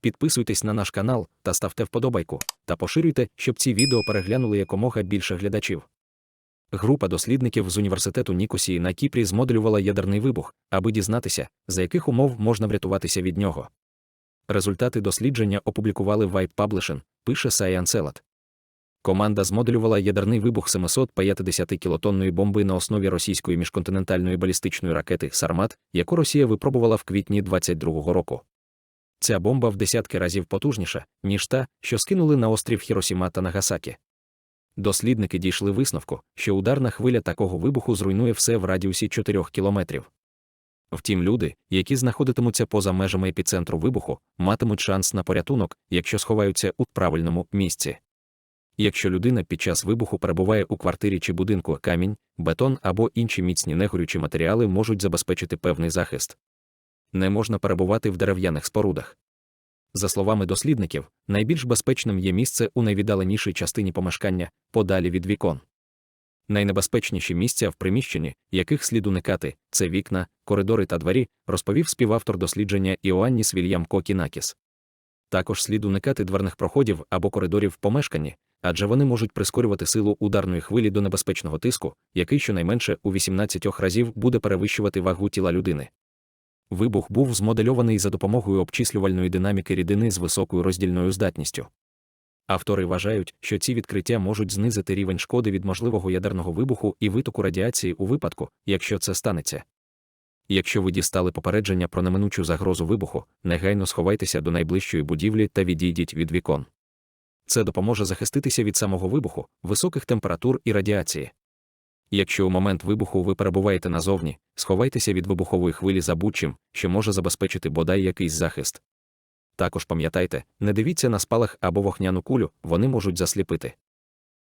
підписуйтесь на наш канал та ставте вподобайку, та поширюйте, щоб ці відео переглянули якомога більше глядачів. Група дослідників з університету Нікосії на Кіпрі змоделювала ядерний вибух, аби дізнатися, за яких умов можна врятуватися від нього. Результати дослідження опублікували в White Publishing, пише Science Alert. Команда змоделювала ядерний вибух 750 кілотонної бомби на основі російської міжконтинентальної балістичної ракети Сармат, яку Росія випробувала в квітні 22-го року. Ця бомба в десятки разів потужніша, ніж та, що скинули на острів Хіросіма та Нагасакі. Дослідники дійшли висновку, що ударна хвиля такого вибуху зруйнує все в радіусі 4 кілометрів. Втім, люди, які знаходитимуться поза межами епіцентру вибуху, матимуть шанс на порятунок, якщо сховаються у правильному місці. Якщо людина під час вибуху перебуває у квартирі чи будинку, камінь, бетон або інші міцні негорючі матеріали можуть забезпечити певний захист. Не можна перебувати в дерев'яних спорудах. За словами дослідників, найбільш безпечним є місце у найвіддаленішій частині помешкання, подалі від вікон. Найнебезпечніші місця в приміщенні, яких слід уникати, це вікна, коридори та двері, розповів співавтор дослідження Іоанніс Вільям Кокінакіс. Також слід уникати дверних проходів або коридорів в помешканні, адже вони можуть прискорювати силу ударної хвилі до небезпечного тиску, який щонайменше у 18 разів буде перевищувати вагу тіла людини. Вибух був змодельований за допомогою обчислювальної динаміки рідини з високою роздільною здатністю. Автори вважають, що ці відкриття можуть знизити рівень шкоди від можливого ядерного вибуху і витоку радіації у випадку, якщо це станеться. Якщо ви дістали попередження про неминучу загрозу вибуху, негайно сховайтеся до найближчої будівлі та відійдіть від вікон. Це допоможе захиститися від самого вибуху, високих температур і радіації. Якщо у момент вибуху ви перебуваєте назовні, сховайтеся від вибухової хвилі за будь-чим, що може забезпечити бодай якийсь захист. Також пам'ятайте, не дивіться на спалах або вогняну кулю, вони можуть засліпити.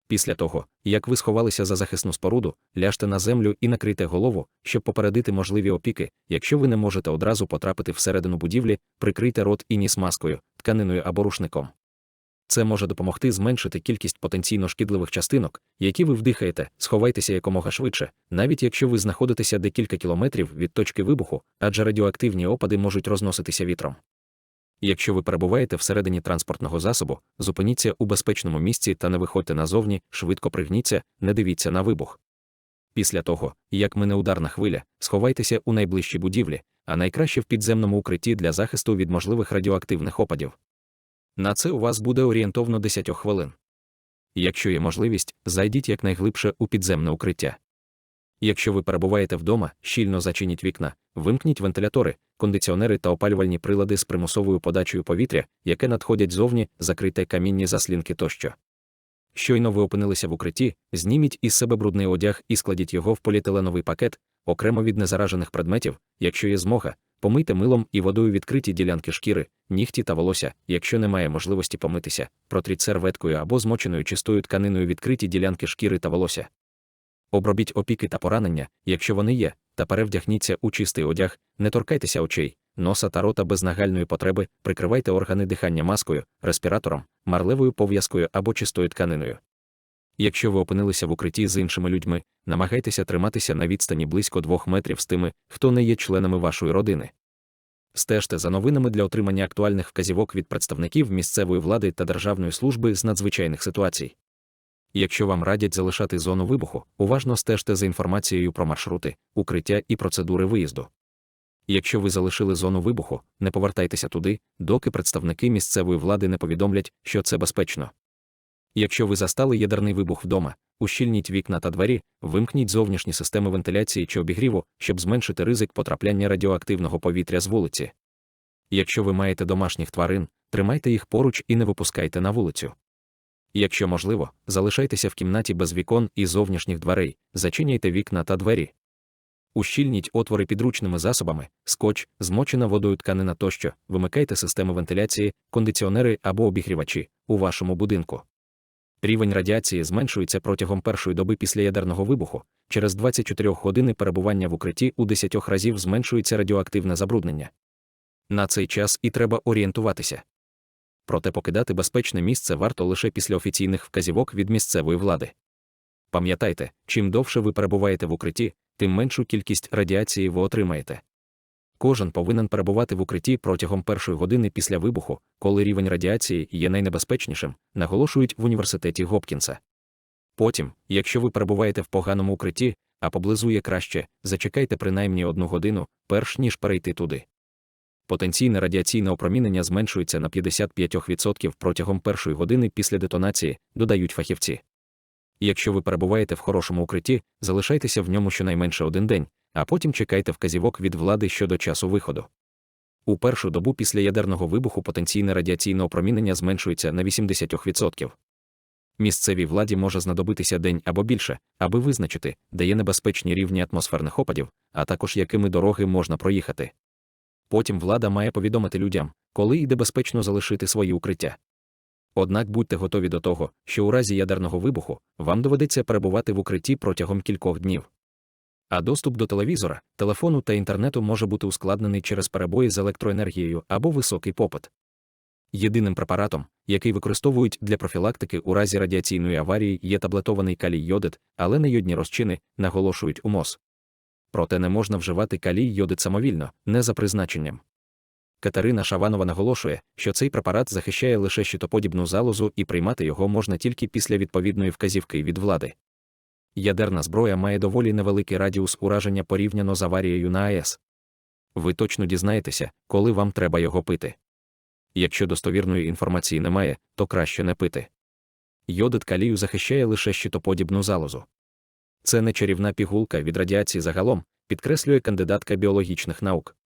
Після того, як ви сховалися за захисну споруду, ляжте на землю і накрийте голову, щоб попередити можливі опіки, якщо ви не можете одразу потрапити всередину будівлі, прикрийте рот і ніс маскою, тканиною або рушником. Це може допомогти зменшити кількість потенційно шкідливих частинок, які ви вдихаєте, сховайтеся якомога швидше, навіть якщо ви знаходитеся декілька кілометрів від точки вибуху, адже радіоактивні опади можуть розноситися вітром. Якщо ви перебуваєте всередині транспортного засобу, зупиніться у безпечному місці та не виходьте назовні, швидко пригніться, не дивіться на вибух. Після того, як мине ударна хвиля, сховайтеся у найближчій будівлі, а найкраще в підземному укритті для захисту від можливих радіоактивних опадів. На це у вас буде орієнтовно 10 хвилин. Якщо є можливість, зайдіть якнайглибше у підземне укриття. Якщо ви перебуваєте вдома, щільно зачиніть вікна, вимкніть вентилятори, кондиціонери та опалювальні прилади з примусовою подачею повітря, яке надходять зовні, закрите камінні заслінки тощо. Щойно ви опинилися в укритті, зніміть із себе брудний одяг і складіть його в поліетиленовий пакет, окремо від незаражених предметів, якщо є змога, помийте милом і водою відкриті ділянки шкіри, нігті та волосся, якщо немає можливості помитися, протріть серветкою або змоченою чистою тканиною відкриті ділянки шкіри та волосся. Обробіть опіки та поранення, якщо вони є, та перевдягніться у чистий одяг, не торкайтеся очей, носа та рота без нагальної потреби, прикривайте органи дихання маскою, респіратором, марлевою пов'язкою або чистою тканиною. Якщо ви опинилися в укритті з іншими людьми, намагайтеся триматися на відстані близько двох метрів з тими, хто не є членами вашої родини. Стежте за новинами для отримання актуальних вказівок від представників місцевої влади та Державної служби з надзвичайних ситуацій. Якщо вам радять залишати зону вибуху, уважно стежте за інформацією про маршрути, укриття і процедури виїзду. Якщо ви залишили зону вибуху, не повертайтеся туди, доки представники місцевої влади не повідомлять, що це безпечно. Якщо ви застали ядерний вибух вдома, ущільніть вікна та двері, вимкніть зовнішні системи вентиляції чи обігріву, щоб зменшити ризик потрапляння радіоактивного повітря з вулиці. Якщо ви маєте домашніх тварин, тримайте їх поруч і не випускайте на вулицю. Якщо можливо, залишайтеся в кімнаті без вікон і зовнішніх дверей, зачиняйте вікна та двері. Ущільніть отвори підручними засобами, скотч, змочена водою тканина тощо, вимикайте системи вентиляції, кондиціонери або обігрівачі у вашому будинку. Рівень радіації зменшується протягом першої доби після ядерного вибуху, через 24 години перебування в укритті у 10 разів зменшується радіоактивне забруднення. На цей час і треба орієнтуватися. Проте покидати безпечне місце варто лише після офіційних вказівок від місцевої влади. Пам'ятайте, чим довше ви перебуваєте в укритті, тим меншу кількість радіації ви отримаєте. Кожен повинен перебувати в укритті протягом першої години після вибуху, коли рівень радіації є найнебезпечнішим, наголошують в університеті Гопкінса. Потім, якщо ви перебуваєте в поганому укритті, а поблизу є краще, зачекайте принаймні одну годину, перш ніж перейти туди. Потенційне радіаційне опромінення зменшується на 55% протягом першої години після детонації, додають фахівці. Якщо ви перебуваєте в хорошому укритті, залишайтеся в ньому щонайменше один день, а потім чекайте вказівок від влади щодо часу виходу. У першу добу після ядерного вибуху потенційне радіаційне опромінення зменшується на 80%. Місцевій владі може знадобитися день або більше, аби визначити, де є небезпечні рівні атмосферних опадів, а також якими дороги можна проїхати. Потім влада має повідомити людям, коли йде безпечно залишити свої укриття. Однак будьте готові до того, що у разі ядерного вибуху вам доведеться перебувати в укритті протягом кількох днів. А доступ до телевізора, телефону та інтернету може бути ускладнений через перебої з електроенергією або високий попит. Єдиним препаратом, який використовують для профілактики у разі радіаційної аварії, є таблетований калій йодит, але не йодні розчини, наголошують у МОЗ. Проте не можна вживати калій йодит самовільно, не за призначенням. Катерина Шаванова наголошує, що цей препарат захищає лише щитоподібну залозу і приймати його можна тільки після відповідної вказівки від влади. Ядерна зброя має доволі невеликий радіус ураження порівняно з аварією на АЕС. Ви точно дізнаєтеся, коли вам треба його пити. Якщо достовірної інформації немає, то краще не пити. Йодит калію захищає лише щитоподібну залозу. Це не чарівна пігулка від радіації загалом, підкреслює кандидатка біологічних наук.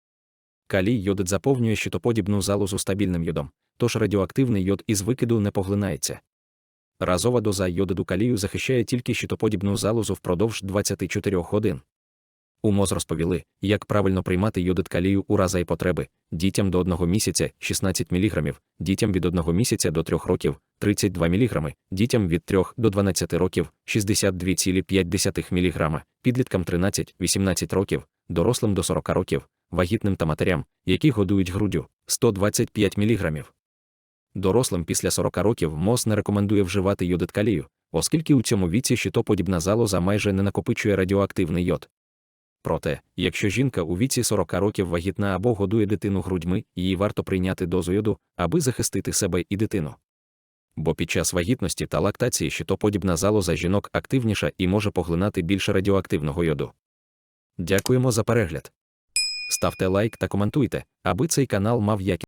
Калій йодит заповнює щитоподібну залозу стабільним йодом, тож радіоактивний йод із викиду не поглинається. Разова доза йодиду калію захищає тільки щитоподібну залозу впродовж 24 годин. У МОЗ розповіли, як правильно приймати йодит калію у разі потреби дітям до 1 місяця 16 мг, дітям від 1 місяця до 3 років 32 мг, дітям від 3 до 12 років 62,5 мг, підліткам 13-18 років, дорослим до 40 років, вагітним та матерям, які годують груддю 125 мг. Дорослим після 40 років МОЗ не рекомендує вживати йодит калію, оскільки у цьому віці щитоподібна залоза майже не накопичує радіоактивний йод. Проте, якщо жінка у віці 40 років вагітна або годує дитину грудьми, їй варто прийняти дозу йоду, аби захистити себе і дитину. Бо під час вагітності та лактації щитоподібна залоза жінок активніша і може поглинати більше радіоактивного йоду. Дякуємо за перегляд. Ставте лайк та коментуйте, аби цей канал мав якість.